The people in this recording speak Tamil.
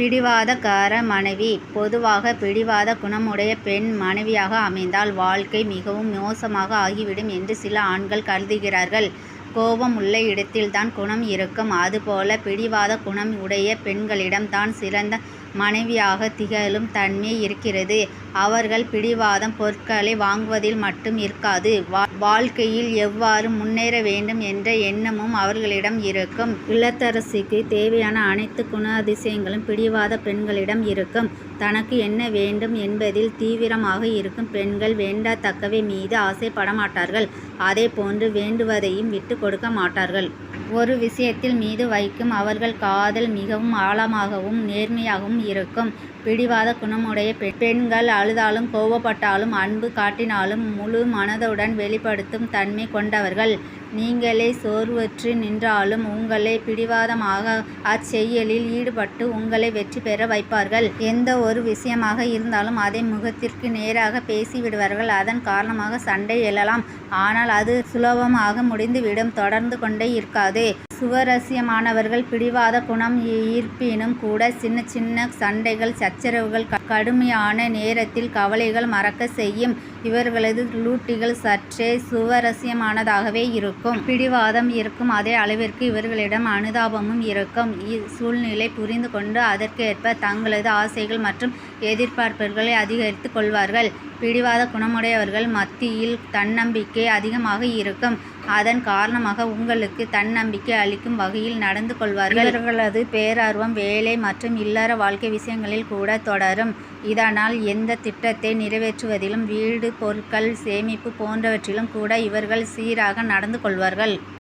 பிடிவாதக்கார மனைவி பொதுவாக பிடிவாத குணமுடைய பெண் மனைவியாக அமைந்தால் வாழ்க்கை மிகவும் மோசமாக ஆகிவிடும் என்று சில ஆண்கள் கருதுகிறார்கள். கோபம் உள்ள இடத்தில்தான் குணம் இருக்கும். அதுபோல பிடிவாத குணம் உடைய பெண்களிடம் தான் சிறந்த மனைவியாக திகழும் தன்மை இருக்கிறது. அவர்கள் பிடிவாதம் பொருட்களை வாங்குவதில் மட்டும் இருக்காது வாழ்க்கையில் எவ்வாறு முன்னேற வேண்டும் என்ற எண்ணமும் அவர்களிடம் இருக்கும். இல்லத்தரசிக்கு தேவையான அனைத்து குணாதிசயங்களும் பிடிவாத பெண்களிடம் இருக்கும். தனக்கு என்ன வேண்டும் என்பதில் தீவிரமாக இருக்கும் பெண்கள் வேண்டத்தக்கவை மீது ஆசைப்படமாட்டார்கள். அதேபோன்று வேண்டுவதையும் விட்டுக் கொடுக்க மாட்டார்கள். ஒரு விஷயத்தில் மீது வைக்கும் அவர்கள் காதல் மிகவும் ஆழமாகவும் நேர்மையாகவும் இருக்கும். பிடிவாத குணமுடைய பெண்கள் அழுதாலும் கோபப்பட்டாலும் அன்பு காட்டினாலும் முழு மனதுடன் வெளிப்படுத்தும் தன்மை கொண்டவர்கள். நீங்களே சோர்வுற்று நின்றாலும் உங்களை பிடிவாதமாக அச்செயலில் ஈடுபட்டு உங்களை வெற்றி பெற வைப்பார்கள். எந்த ஒரு விஷயமாக இருந்தாலும் அதை முகத்திற்கு நேராக பேசிவிடுவார்கள். அதன் காரணமாக சண்டை எழலாம். ஆனால் அது சுலபமாக முடிந்துவிடும். தொடர்ந்து கொண்டே இருக்காது. சுவாரஸ்யமானவர்கள். பிடிவாத குணம் இருப்பினும் கூட சின்ன சின்ன சண்டைகள் சச்சரவுகள் கடுமையான நேரத்தில் கவலைகள் மறக்கச் செய்யும். இவர்களது லூட்டிகள் சற்றே சுவாரஸ்யமானதாகவே இருக்கும். பிடிவாதம் இருக்கும் அதே அளவிற்கு இவர்களிடம் அனுதாபமும் இருக்கும். சூழ்நிலை புரிந்து கொண்டு அதற்கேற்ப தங்களது ஆசைகள் மற்றும் எதிர்பார்ப்புகளை அதிகரித்து கொள்வார்கள். பிடிவாத குணமுடையவர்கள் மத்தியில் தன்னம்பிக்கை அதிகமாக இருக்கும். அதன் காரணமாக உங்களுக்கு தன்னம்பிக்கை அளிக்கும் வகையில் நடந்து கொள்வார்கள். இவர்களது பேரார்வம் வேலை மற்றும் இல்லற வாழ்க்கை விஷயங்களில் கூட தொடரும். இதனால் எந்த திட்டத்தை நிறைவேற்றுவதிலும் வீடு பொருட்கள் சேமிப்பு போன்றவற்றிலும் கூட இவர்கள் சீராக நடந்து கொள்வார்கள்.